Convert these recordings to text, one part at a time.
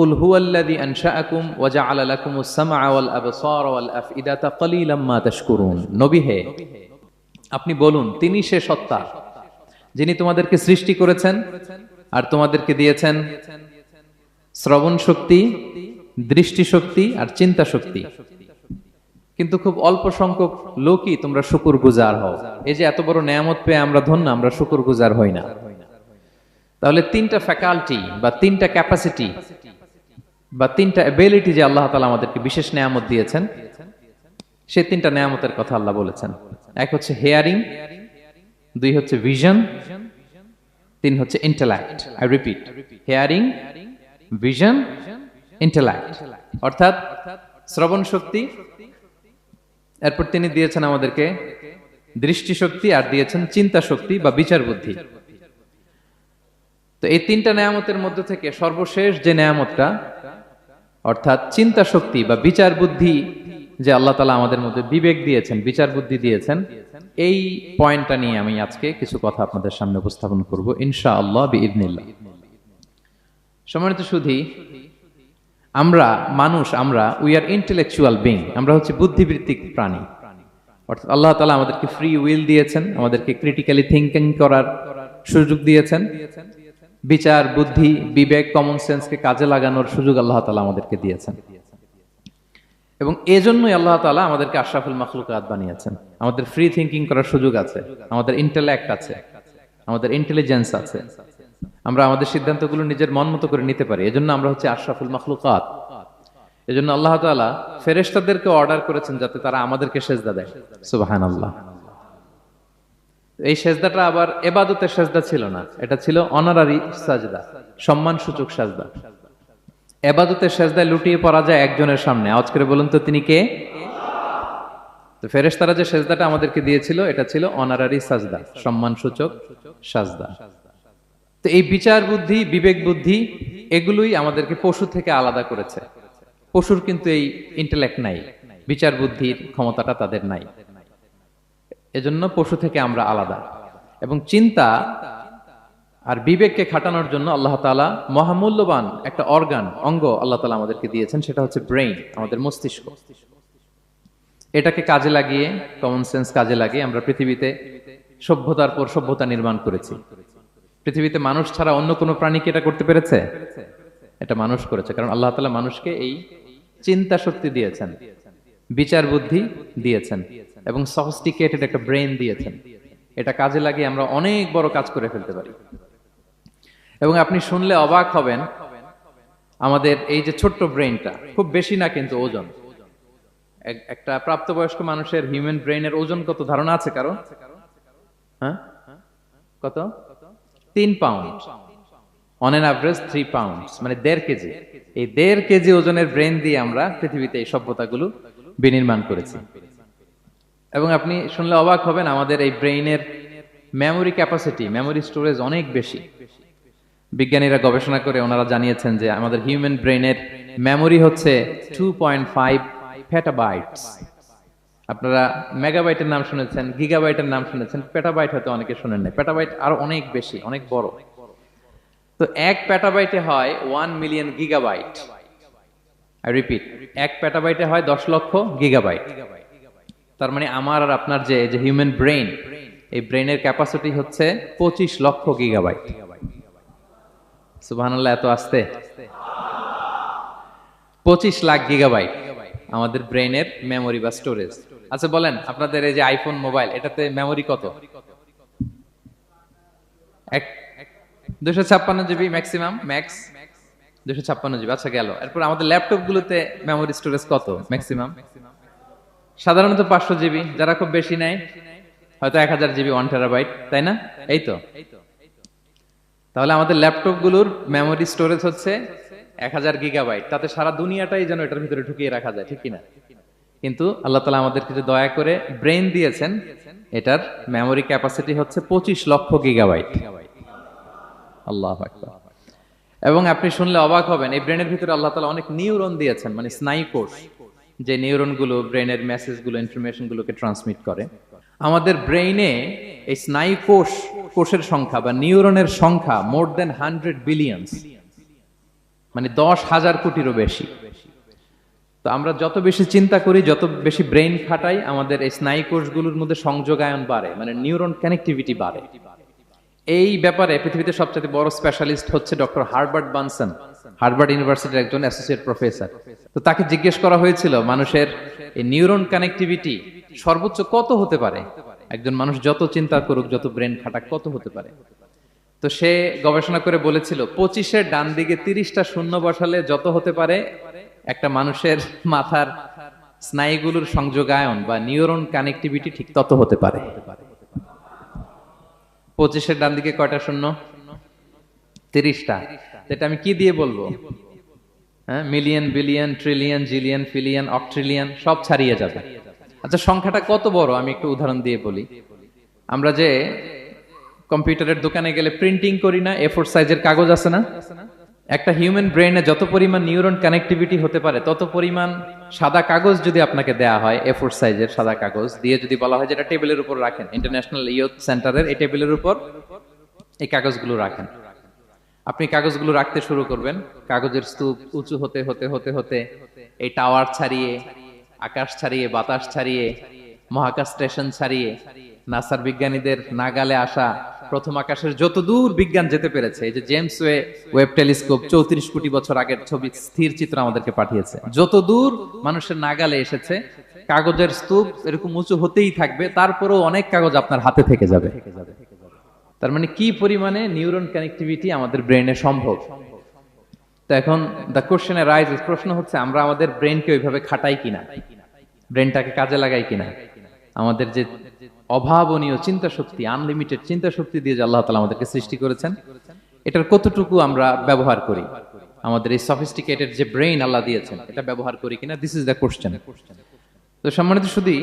قل هو الذي أنشأكم وجعل لكم السمع والأبصار والأفئدة قليلا ما تشكرون নবী হে আপনি বলুন তিনি সে সত্তা যিনি তোমাদেরকে সৃষ্টি করেছেন আর তোমাদেরকে দিয়েছেন শ্রবণ শক্তি দৃষ্টি শক্তি আর চিন্তা শক্তি কিন্তু খুব অল্প সংখ্যক লোকই তোমরা শুকুর গুজার হও এই যে এত বড় নেয়ামত পেয়ে আমরা ধন্য আমরা শুকুর গুজার হই না তাহলে তিনটা ফ্যাকাল্টি বা তিনটা ক্যাপাসিটি বা তিনটা এবিলিটি যে আল্লাহ তালা আমাদেরকে বিশেষ নেয়ামত দিয়েছেন, সেই তিনটা নেয়ামতের কথা আল্লাহ বলেছেন। এক হচ্ছে হেয়ারিং দুই হচ্ছে ভিশন তিন হচ্ছে intellect I repeat hearing vision intellect অর্থাৎ শ্রবণ শক্তি, এরপর তিনি দিয়েছেন আমাদেরকে দৃষ্টি শক্তি আর দিয়েছেন চিন্তা শক্তি বা বিচার বুদ্ধি। তো এই তিনটা নেয়ামতের মধ্যে থেকে সর্বশেষ যে নেয়ামতটা, অর্থাৎ চিন্তা শক্তি বা বিচার বুদ্ধি যে আল্লাহ তালা আমাদের মধ্যে বিবেক দিয়েছেন, বিচার বুদ্ধি দিয়েছেন, এই পয়েন্টটা নিয়ে আমি আজকে কিছু কথা আপনাদের সামনে উপস্থাপন করব ইনশা আল্লাহ বিদিনিল্লাহ সম্মানিত সুধী, আমরা মানুষ, আমরা উই আর ইন্টেলেকচুয়াল বিং আমরা হচ্ছে বুদ্ধিবৃত্তিক প্রাণী। অর্থাৎ আল্লাহ তালা আমাদেরকে ফ্রি উইল দিয়েছেন, আমাদেরকে ক্রিটিক্যালি থিঙ্কিং করার সুযোগ দিয়েছেন। বিচার, বুদ্ধি, বিবেক কমন সেন্সকে কাজে লাগানোর সুযোগ আল্লাহ তালা আমাদেরকে দিয়েছেন। এবং এজন্যই আল্লাহ তালা আমাদেরকে আশরাফুল মখলুকাত বানিয়েছেন। আমাদের ফ্রি থিঙ্কিং করার সুযোগ আছে, আমাদের ইন্টেলেক্ট আছে, আমাদের ইন্টেলিজেন্স আছে। আমরা আমাদের সিদ্ধান্তগুলো নিজের মন মতো করে নিতে পারি, এজন্য আমরা হচ্ছে আশরাফুল মখলুকাত। এজন্য আল্লাহ তালা ফেরেস্তাদেরকে অর্ডার করেছেন যাতে তারা আমাদেরকে সেজদা দেয়। সুবাহান আল্লাহ এই সেজদাটা আবার এবাদতের সেজদা ছিল না। এটা ছিল অনারারি সাজদা সম্মান সূচক সাজদা। এবাদতের সেজদায় লুটিয়ে পড়া যায় একজনের সামনে। আওয়াজ করে বলুন তো, তিনি কে? তো ফেরেশতারা যে সেজদাটা আমাদেরকে দিয়েছিল, এটা ছিল অনারারি সাজদা সম্মান সূচক সাজদা। তো এই বিচার বুদ্ধি, বিবেক বুদ্ধি, এগুলোই আমাদেরকে পশু থেকে আলাদা করেছে। পশুর কিন্তু এই ইন্টেলেক্ট নাই, বিচার বুদ্ধির ক্ষমতাটা তাদের নাই। এজন্য পশু থেকে আমরা আলাদা। এবং চিন্তা আর বিবেককে খাটানোর জন্য আল্লাহ তালা মহামূল্যবান একটা অর্গান, অঙ্গ আল্লাহ তালা আমাদেরকে দিয়েছেন, সেটা হচ্ছে ব্রেইন, আমাদের মস্তিষ্ক। এটাকে কাজে লাগিয়ে কমন সেন্স কাজে লাগিয়ে আমরা পৃথিবীতে সভ্যতার পর সভ্যতা নির্মাণ করেছি। পৃথিবীতে মানুষ ছাড়া অন্য কোনো প্রাণীকে এটা করতে পেরেছে? এটা মানুষ করেছে, কারণ আল্লাহ তালা মানুষকে এই চিন্তা শক্তি দিয়েছেন, বিচার বুদ্ধি দিয়েছেন। এবং সফিস্টিকেটেড একটা ব্রেন দিয়েছেন। এটা কাজে লাগিয়ে আমরা অনেক বড় কাজ করে ফেলতে পারি। এবং আপনি শুনলে অবাক হবেন, আমাদের এই যে ছোট্ট ব্রেনটা খুব বেশি না কিন্তু ওজন। একটা প্রাপ্তবয়স্ক মানুষের হিউম্যান ব্রেনের ওজন কত? ধারণা আছে কারও? হ্যাঁ? কত? তিন pound on an average three pound মানে দেড় কেজি। এই দেড় কেজি ওজনের ব্রেন দিয়ে আমরা পৃথিবীতে এই সভ্যতাগুলো বিনির্মাণ করেছি। এবং আপনি শুনলে অবাক হবেন, আমাদের এই ব্রেইনের মেমোরি ক্যাপাসিটি মেমোরি স্টোরেজ অনেক বেশি। বিজ্ঞানীরা গবেষণা করে ওনারা জানিয়েছেন যে আমাদের হিউম্যান ব্রেইনের মেমোরি হচ্ছে টু পয়েন্ট ফাইভ আপনারা মেগাবাইটের নাম শুনেছেন গিগাবাইটের নাম শুনেছেন পেটাবাইট হয়তো অনেকে শুনেন নাই। পেটাবাইট আরও অনেক বেশি, অনেক বড়। তো এক পেটাবাইটে হয় one million gigabyte I repeat এক পেটাবাইটে হয় দশ লক্ষ গিগাবাইট তার মানে আমার আর আপনার যে যে হিউম্যান ব্রেইন এই ব্রেইনের ক্যাপাসিটি হচ্ছে পঁচিশ লক্ষ গিগাবাইট সুবহানাল্লাহ, এত আসতে? পঁচিশ লাখ গিগাবাইট আমাদের ব্রেইনের মেমোরি বা স্টোরেজ আচ্ছা বলেন, আপনাদের এই যে আইফোন মোবাইল এটাতে মেমোরি কত? এক দুশো ছাপ্পান্ন জিবি ম্যাক্সিমাম ম্যাক্স দুশো ছাপ্পান্ন জিবি আচ্ছা গেল। এরপর আমাদের ল্যাপটপ গুলোতে মেমোরি স্টোরেজ কত ম্যাক্সিমাম সাধারণত পাঁচশো জিবি, যারা খুব বেশি নেয়, হয়তো এক হাজার জিবি ওয়ান টেরাবাইট তাই না? এই তো। তাহলে আমাদের ল্যাপটপগুলোর মেমোরি স্টোরেজ হচ্ছে এক হাজার গিগাবাইট তাতে সারা দুনিয়াটাই যেন এটার ভিতরে ঢুকিয়ে রাখা যায়, ঠিক কিনা? কিন্তু আল্লাহ তালা আমাদের কিছু দয়া করে ব্রেন দিয়েছেন, এটার মেমোরি ক্যাপাসিটি হচ্ছে পঁচিশ লক্ষ গিগাবাইট আল্লাহ এবং আপনি শুনলে অবাক হবেন, এই ব্রেনের ভিতরে আল্লাহ তালা অনেক নিউরন দিয়েছেন মানে স্নায়ু কোষ। যে নিউরনগুলো ব্রেনের মেসেজগুলো ইনফরমেশন গুলোকে ট্রান্সমিট করে। আমাদের ব্রেইনে এই স্নায়ু কোষ, কোষের সংখ্যা বা নিউরনের সংখ্যা মোর দেন হান্ড্রেড বিলিয়ন্স মানে দশ হাজার কোটিরও বেশি। তো আমরা যত বেশি চিন্তা করি, যত বেশি ব্রেইন খাটাই, আমাদের এই স্নায়ু কোষগুলোর মধ্যে সংযোগায়ন বাড়ে মানে নিউরন কানেক্টিভিটি বাড়ে। এই ব্যাপারে পৃথিবীতে সবচেয়ে বড় স্পেশালিস্ট হচ্ছে ডক্টর হার্বার্ট বানসন হার্ভার্ড ইউনিভার্সিটির একজন অ্যাসোসিয়েট প্রফেসর তো তাকে জিজ্ঞেস করা হয়েছিল, মানুষের এই নিউরন কানেক্টিভিটি সর্বোচ্চ কত হতে পারে? একজন মানুষ যত চিন্তা করুক, যত ব্রেন খাটাক, কত হতে পারে? তো সে গবেষণা করে বলেছিল, পঁচিশের ডান দিকে তিরিশটা শূন্য বসালে যত হতে পারে, একটা মানুষের মাথার স্নায়ুগুলোর সংযোগায়ন বা নিউরন কানেক্টিভিটি ঠিক তত হতে পারে। পঁচিশের ডান দিকে কয়টা? শূন্য। তিরিশটা। এটা আমি কি দিয়ে বলব? হ্যাঁ মিলিয়ন, বিলিয়ন, ট্রিলিয়ন, জিলিয়ন, ফিলিয়ন, অকট্রিলিয়ন, সব ছাড়িয়ে যাবে। আচ্ছা সংখ্যাটা কত বড়? আমি একটু উদাহরণ দিয়ে বলি। আমরা যে কম্পিউটারের দোকানে গেলে প্রিন্টিং করি না এ ফোর সাইজের কাগজ আছে না? একটা হিউম্যান ব্রেনে যত পরিমাণ নিউরন কানেক্টিভিটি হতে পারে, তত পরিমাণ সাদা কাগজ যদি আপনাকে দেয়া হয় এ ফোর সাইজের সাদা কাগজ দিয়ে যদি বলা হয় যেটা টেবিলের উপর রাখেন ইন্টারন্যাশনাল ইয়ুথ সেন্টারের এই টেবিলের উপর এই কাগজগুলো রাখেন। আপনি কাগজগুলো রাখতে শুরু করবেন, কাগজের স্তূপ উঁচু হতে হতে হতে হতে, এই টাওয়ার ছাড়িয়ে, আকাশ ছাড়িয়ে, বাতাস ছাড়িয়ে, মহাকাশ স্টেশন ছাড়িয়ে, নাসার বিজ্ঞানীদের নাগালে আসা প্রথম আকাশের যত দূর বিজ্ঞান যেতে পেরেছে, এই যে জেমস ওয়ে ওয়েব টেলিস্কোপ চৌত্রিশ কোটি বছর আগের ছবি, স্থির চিত্র আমাদেরকে পাঠিয়েছে। যত দূর মানুষের নাগালে এসেছে, কাগজের স্তূপ এরকম উঁচু হতেই থাকবে, তারপরেও অনেক কাগজ আপনার হাতে থেকে যাবে। তার মানে কি পরিমাণে নিউরন কানেক্টিভিটি আমাদের ব্রেনে সম্ভব? তো এখন দ্য কোশ্চেন রাইজ প্রশ্ন হচ্ছে, আমরা আমাদের ব্রেনকে ওইভাবে খাটাই কিনা? ব্রেনটাকে কাজে লাগাই কিনা? আমাদের যে অভাবনীয় চিন্তা শক্তি আনলিমিটেড চিন্তা শক্তি দিয়ে যে আল্লাহ তালা আমাদেরকে সৃষ্টি করেছেন, এটার কতটুকু আমরা ব্যবহার করি? আমাদের এই সফিস্টিকেটেড যে ব্রেইন আল্লাহ দিয়েছেন, এটা ব্যবহার করি কিনা? দিস ইজ দ্য কোশ্চেন তো সম্মানিত শুধু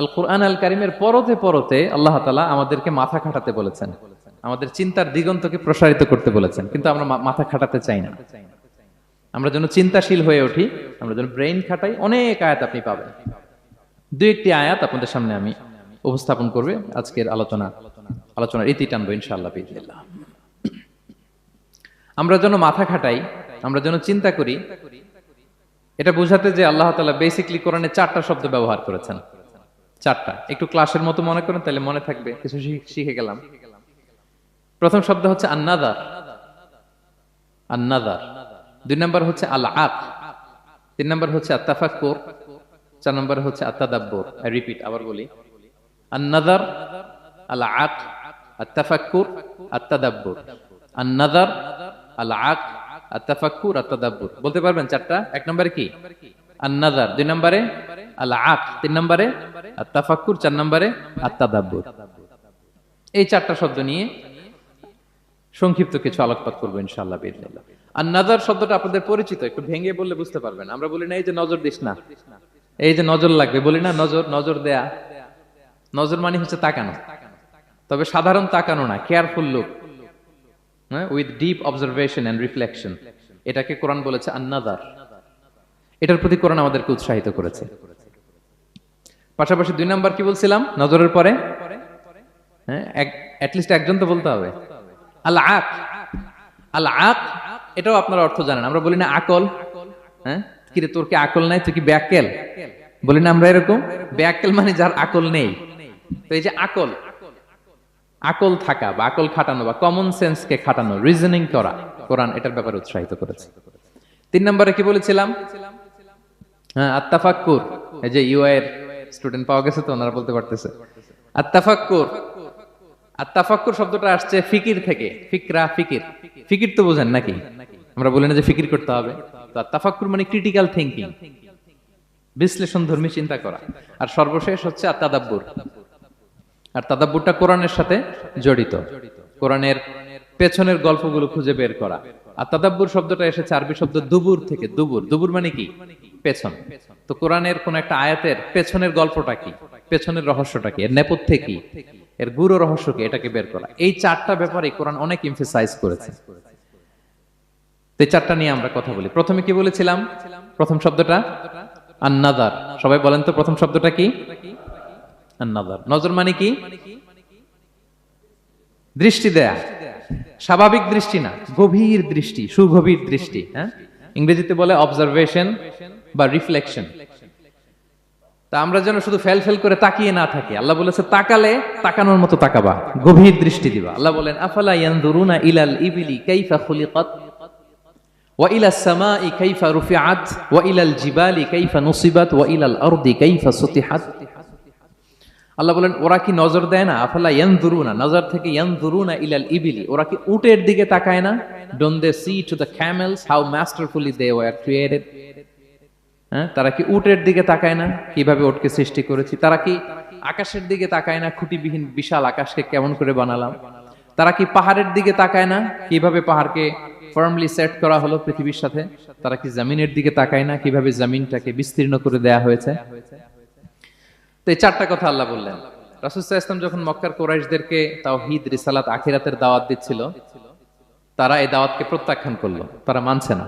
আল কোরআন আল কারিমের পরতে পরতে আল্লাহ তালা আমাদেরকে মাথা খাটাতে বলেছেন। আমাদের চিন্তার দিগন্তকে প্রসারিত করতে বলেছেন, কিন্তু আমরা মাথা খাটাতে চাই না। আমরা যেন চিন্তাশীল হয়ে উঠি, আমরা যেন ব্রেইন খাটাই, অনেক আয়াত আপনি পাবেন। দুই একটি আয়াত আপনাদের সামনে আমি উপস্থাপন করবে আজকের আলোচনা। আলোচনার ইতি টানবো ইনশাআল্লাহ আমরা যেন মাথা খাটাই, আমরা যেন চিন্তা করি, এটা বোঝাতে যে আল্লাহ তালা বেসিকলি কোরআনে চারটা শব্দ ব্যবহার করেছেন। চারটা। একটু ক্লাসের মতো মনে করেন, তাহলে মনে থাকবে, কিছু শিখে গেলাম। প্রথম শব্দ হচ্ছে আন্নাদার। আন্নাদার। দুই নম্বর হচ্ছে আল আক তিন নম্বর হচ্ছে আত্তাফাক্কুর। চার নম্বর হচ্ছে আত্তাদাব্বুর। রিপিট আবার বলি। আক আত্তাফাক্কুর আত্তাদাব্বুর আন্নাদার আল আক আত্তাফাক্কুর আত্তাদাব্বুর বলতে পারবেন চারটা? এক নম্বরে কি? আন্নাদার দুই নম্বরে? আক তিন নম্বরে? আত্তাফাক্কুর চার নম্বরে? আত্তাদাব্বুর এই চারটা শব্দ নিয়ে সংক্ষিপ্ত কিছু আলোকপাত করব বিদিনিল্লাহ আর নাজার শব্দটা আপনাদের পরিচিত, একটু ভেঙে বললে বুঝতে পারবেন। আমরা বলি না, এই যে নজর দিস না। এই যে নজর লাগবে, বলি না, নজর নজর দেয়া। নজর মানে হচ্ছে তাকানো। তবে সাধারণ তাকানো না careful look with deep observation and reflection এটাকে কোরআন বলেছে আন্নাদার। এটার প্রতি কোরআন আমাদেরকে উৎসাহিত করেছে। পাশাপাশি দুই নাম্বার কি বলছিলাম? নজরের পরে? হ্যাঁ একজন তো বলতে হবে। আল আক আল আক এটাও আপনার অর্থ জানেন। আমরা বলি না আকল হ্যাঁ? তোর কি আকল নাই? তুই কি ব্যাকেল? বলি না আমরা এরকম? ব্যাকেল মানে যার আকল নেই। তো এই যে আকল আকল থাকা বা আকল খাটানো বা কমন সেন্সকে খাটানো রিজনিং করা, কোরআন এটার ব্যাপারে উৎসাহিত করেছে। তিন নম্বরে কি বলেছিলাম? হ্যাঁ এই যে এর স্টুডেন্ট পাওয়া গেছে তো, ওনারা বলতে পারতেছে। শব্দটা আসছে ফিকির থেকে, ফিকরা, ফিকির। ফিকির তো বোঝেন নাকি? আমরা বলি না যে ফিকির করতে হবে। তো আত্তাফাক্কুর মানে ক্রিটিক্যাল বিশ্লেষণ ধর্মী চিন্তা করা। আর সর্বশেষ হচ্ছে আত্মাদাব্বুর। আর তাদাব্বুরটা কোরআনের সাথে জড়িত। কোরআনের পেছনের গল্পগুলো খুঁজে বের করা। আর তাদাব্বুর শব্দটা এসেছে আরবি শব্দ দুবুর থেকে। দুবুর। দুবুর মানে কি? পেছন। তো কোরআনের কোন একটা আয়াতের পেছনের গল্পটা কি? পেছনের রহস্যটা কি? এর নেপথ্যে কি? এর গুরু রহস্য কি? এটাকে বের করা। এই চারটা ব্যাপারে কোরআন অনেক ইমফেসাইজ করেছে। এই চারটা নিয়ে আমরা কথা বলি। প্রথমে কি বলেছিলাম? প্রথম শব্দটা? আন্নাদার। সবাই বলেন তো প্রথম শব্দটা কি? আন্নাদার নজর মানে কি? দৃষ্টি দেয়া। স্বাভাবিক দৃষ্টি না, গভীর দৃষ্টি, সুগভীর দৃষ্টি হ্যাঁ? ইংরেজিতে বলে অবজারভেশন বা রিফ্লেকশন তা আমরা যেন শুধু ফেল ফেল করে তাকিয়ে না থাকি। আল্লাহ বলেছে, তাকালে তাকানোর মতো তাকাবা, গভীর দৃষ্টি দিবা। আল্লাহ বলেন, আফালা ইয়ানদুরুনা ইলাল ইবিলি কাইফা খুলিকাত ওয়া ইলা সামাই কাইফা রুফিআত ওয়া ইলাল জিবালি কাইফা নুসিবাত ওয়া ইলাল আরদি কাইফা সুতিহাত। আল্লাহ বলেন, ওরা কি নজর দেয় না? আফালা ইয়ানদুরুনা নজর থেকে ইয়ানদুরুনা ইলাল ইবিলি। ওরা কি উটের দিকে তাকায় না? Don't they see to the camels how masterfully they were created হ্যাঁ তারা কি উটের দিকে তাকায় না? কীভাবে ওটকে সৃষ্টি করেছি? তারা কি আকাশের দিকে তাকায় না? খুঁটিবিহীন বিশাল আকাশকে কেমন করে বানালাম? তারা কি পাহাড়ের দিকে তাকায় না? কীভাবে পাহাড়কে ফার্মলি সেট করা হলো পৃথিবীর সাথে? তারা কি জমিনের দিকে তাকায় না? কীভাবে জমিনটাকে বিস্তীর্ণ করে দেয়া হয়েছে? এই চারটা কথা আল্লাহ বললেন। রাসুসাহ ইসলাম যখন মক্কার কোরাইশদেরকে তাও হিদ রিসালাত, আখিরাতের দাওয়াত দিচ্ছিল, তারা এই দাওয়াতকে প্রত্যাখ্যান করল। তারা মানছে না।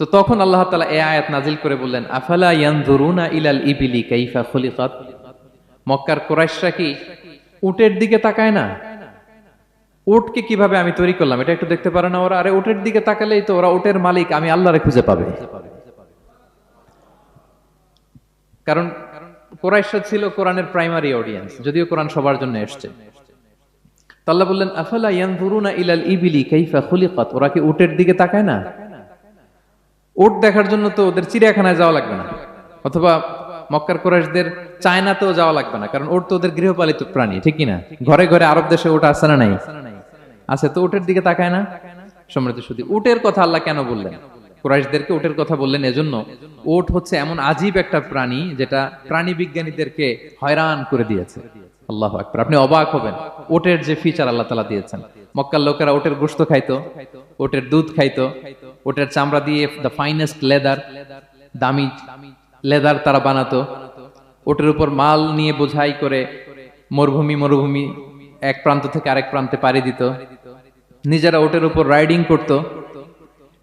তো তখন আল্লাহ তালা এ আয়াত নাজিল করে বললেন, আফালা ইয়ানজুরুনা ইলাল ইবিলি কাইফা খুলিকাত? মক্কার কোরাইশরা কি উটের দিকে তাকায় না? উটকে কীভাবে আমি তৈরি করলাম? এটা একটু দেখতে পারে না ওরা। আরে উটের দিকে তাকালেই তো ওরা উটের মালিক, আমি আল্লাহরে খুঁজে পাবে। কারণ কোরাইশরা ছিল কোরআনের প্রাইমারি অডিয়েন্স যদিও কোরআন সবার জন্য এসছে। তো আল্লাহ বললেন, আফালা ইয়ানজুরুনা ইলাল ইবিলি কাইফা খুলিকাত? ওরা কি উটের দিকে তাকায় না? উট দেখার জন্য তো ওদের চিড়িয়াখানায় যাওয়া লাগবে না। অথবা মক্কার কোরাইশদের চায়নাতেও যাওয়া লাগবে না, কারণ ওট তো ওদের গৃহপালিত প্রাণী, ঠিক না? ঘরে ঘরে আরব দেশে ওটা আছে না নাই? আছে, তো উটের দিকে তাকায় না? সমৃদ্ধ শুধু উটের কথা আল্লাহ কেন বললেন? কুরাইশদেরকে উটের কথা বললেন এজন্য উট হচ্ছে এমন আজীব একটা প্রাণী যেটা প্রাণী বিজ্ঞানীদেরকে হয়রান করে দিয়েছে। আল্লাহ আকবার। আপনি অবাক হবেন, ওটের যে ফিচার আল্লাহ তালা দিয়েছেন। মক্কার লোকেরা ওটের গোস্ত খাইতো, ওটের দুধ খাইতো, ওটের চামড়া দিয়ে দ্য ফাইনেস্ট লেদার দামি লেদার তারা বানাতো। ওটের উপর মাল নিয়ে বোঝাই করে মরুভূমি মরুভূমি এক প্রান্ত থেকে আরেক প্রান্তে পাড়ি দিত। নিজেরা ওটের উপর রাইডিং করত।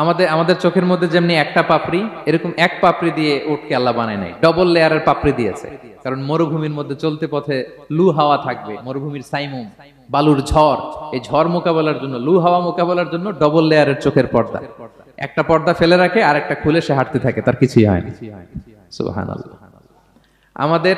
আমাদের আমাদের চোখের মধ্যে যেমনি একটা পাপড়ি, এরকম এক পাপড়ি দিয়ে উটকে আল্লাহ বানায় নাই। ডবল লেয়ারের পাপড়ি দিয়েছে। কারণ মরুভূমির মধ্যে চলতে পথে লু হাওয়া থাকবে, মরুভূমির সাইমুম, বালুর ঝড়, এই ঝড় মোকাবেলার জন্য, লু হাওয়া মোকাবেলার জন্য ডবল লেয়ারের চোখের পর্দা। একটা পর্দা ফেলে রাখে আর একটা খুলে সে হাঁটতে থাকে, তার কিছুই হয় না। আমাদের